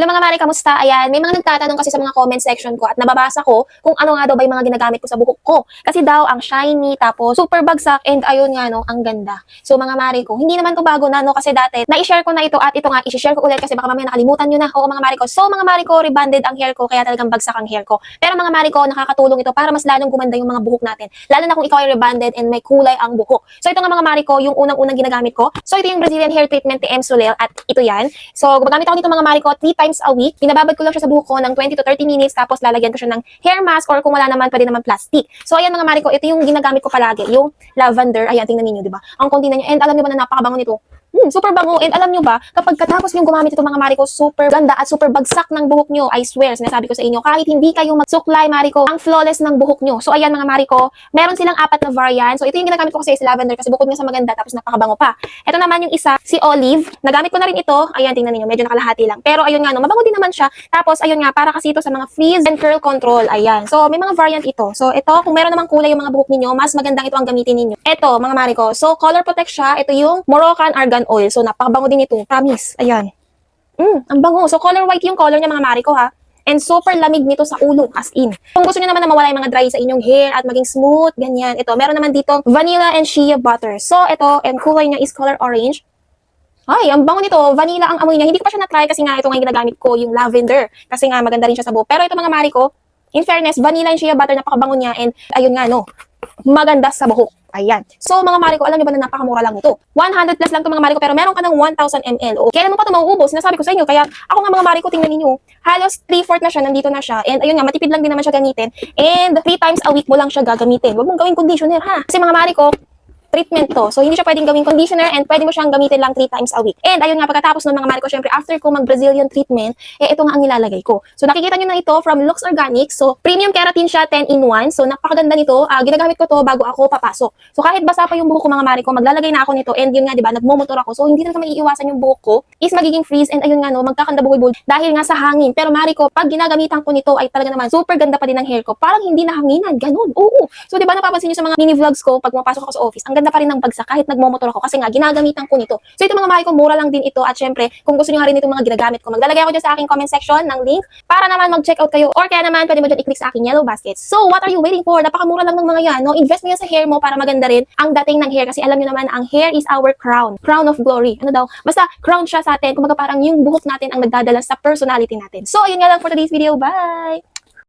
Hello mga Mari, kamusta? Ayan, may mga nagtatanong kasi sa mga comment section ko at nababasa ko kung ano nga daw ba yung mga ginagamit ko sa buhok ko. Kasi daw, ang shiny, tapos super bagsak, and ayun nga no, ang ganda. So mga Mari ko, hindi naman to bago na no, kasi dati, na-share ko na ito at ito nga, i-share ko ulit kasi baka mamaya nakalimutan nyo na. Oo mga Mari ko. So mga Mari ko, rebonded ang hair ko, kaya talagang bagsak ang hair ko. Pero mga Mari ko, nakakatulong ito para mas lalong gumanda yung mga buhok natin. Lalo na kung ikaw ay rebonded and may kulay ang buhok. So ito nga mga Mari ko, yung unang-unang ginagamit ko. So ito yung Brazilian hair treatment ni M. Soleil at ito yan. So gumagamit ako nito mga Mari ko 3 times a week. Binababad ko lang siya sa buhok ko ng 20 to 30 minutes tapos lalagyan ko siya ng hair mask or kung wala naman pwede naman plastic. So ayan mga Mari ko, ito yung ginagamit ko palagi, yung lavender. Ayan, tingnan niyo, di ba? Ang konti na niya. And alam niyo ba na napakabango nito? Hmm, super bango. And alam nyo ba, kapag katapos nyo gumamit ito mga Mariko, super ganda at super bagsak ng buhok nyo. I swear, sinasabi ko sa inyo, kahit hindi kayo magsuklay, Mariko, ang flawless ng buhok nyo. So ayan mga Mariko, meron silang apat na variant. So ito yung ginagamit ko kasi si lavender kasi bukod nga sa maganda, tapos napakabango pa. Ito naman yung isa, si olive. Nagamit ko na rin ito. Ayan, tingnan niyo, medyo nakalahati lang. Pero ayun nga, no, mabango din naman siya. Tapos ayun nga, para kasi ito sa mga frizz and curl control. Ayan. So may mga variant ito. So ito, kung meron namang kulay yung mga buhok ninyo, mas magandang ito ang gamitin ninyo. Ito, mga Mariko. So color protect siya. Ito yung Moroccan Argan Oil. So napakabango din ito. Promise. Ayan. Mm, ang bango. So color white yung color niya mga Mariko ha. And super lamig nito sa ulo, as in. Kung gusto niyo naman na mawala yung mga dry sa inyong hair at maging smooth, ganyan. Ito, meron naman dito vanilla and shea butter. So, ito, and kulay niya is color orange. Ay, ang bango nito. Vanilla ang amoy niya. Hindi ko pa siya na-try kasi nga ito nga yung ginagamit ko, yung lavender. Kasi nga maganda rin siya sa buhok. Pero ito mga Mariko, in fairness, vanilla and shea butter, napakabango niya. And ayun nga, no, maganda sa buhok. Ayan. So, mga Mariko, alam niyo ba na napakamura lang ito? 100 plus lang ito mga Mariko, pero meron ka ng 1,000 ml. O, kailan pa ito mauubos? Sinasabi ko sa inyo. Kaya, ako nga mga Mariko, tingnan ninyo. Halos 3-4 na siya, nandito na siya. And ayun nga, matipid lang din naman siya gamitin. And 3 times a week mo lang siya gagamitin. Huwag mong gawing conditioner, ha? Kasi mga Mariko, treatment to. So, hindi siya pwedeng gawing conditioner and pwede mo siyang gamitin lang 3 times a week. And ayun nga, pagkatapos ng mga Mariko, syempre, after ko mag-Brazilian treatment, eh, ito nga ang nilalagay ko. So, nakikita nyo na ito from Lux Organics. So, premium keratin siya, 10 in 1. So, napakaganda nito. Ah, ginagamit ko to bago ako papasok. So, kahit basa pa yung buhok ko mga Mariko, maglalagay na ako nito. And yun nga, di ba, nagmumotor ako. So, hindi talaga maiiwasan yung buhok ko is magiging freeze. And ayun nga, no, magkakanda buhol dahil nga sa hangin. Pero Mariko, pag ginagamitan ko nito, ay talaga naman super ganda pa din ng hair ko. Parang hindi nahanginan. Ganun. Oo. So, di ba, napapansin nyo sa mga mini vlogs ko pag pumapasok ako sa office, ang ganda pa rin ng bagsak kahit nagmomotor ako kasi nga ginagamitan ko nito. So ito mga mahal ko, mura lang din ito at syempre, kung gusto niyo nga rin itong mga ginagamit ko, maglalagay ako dyan sa aking comment section ng link para naman mag-check out kayo or kaya naman pwede mo dyan i-click sa aking yellow basket. So what are you waiting for? Napakamura lang ng mga yan, no? Invest mo yan sa hair mo para maganda rin ang dating ng hair kasi alam niyo naman ang hair is our crown. Crown of glory. Ano daw? Basta crown siya sa atin. Kumaga parang yung buhok natin ang nagdadala sa personality natin. So ayun nga lang for today's video. Bye!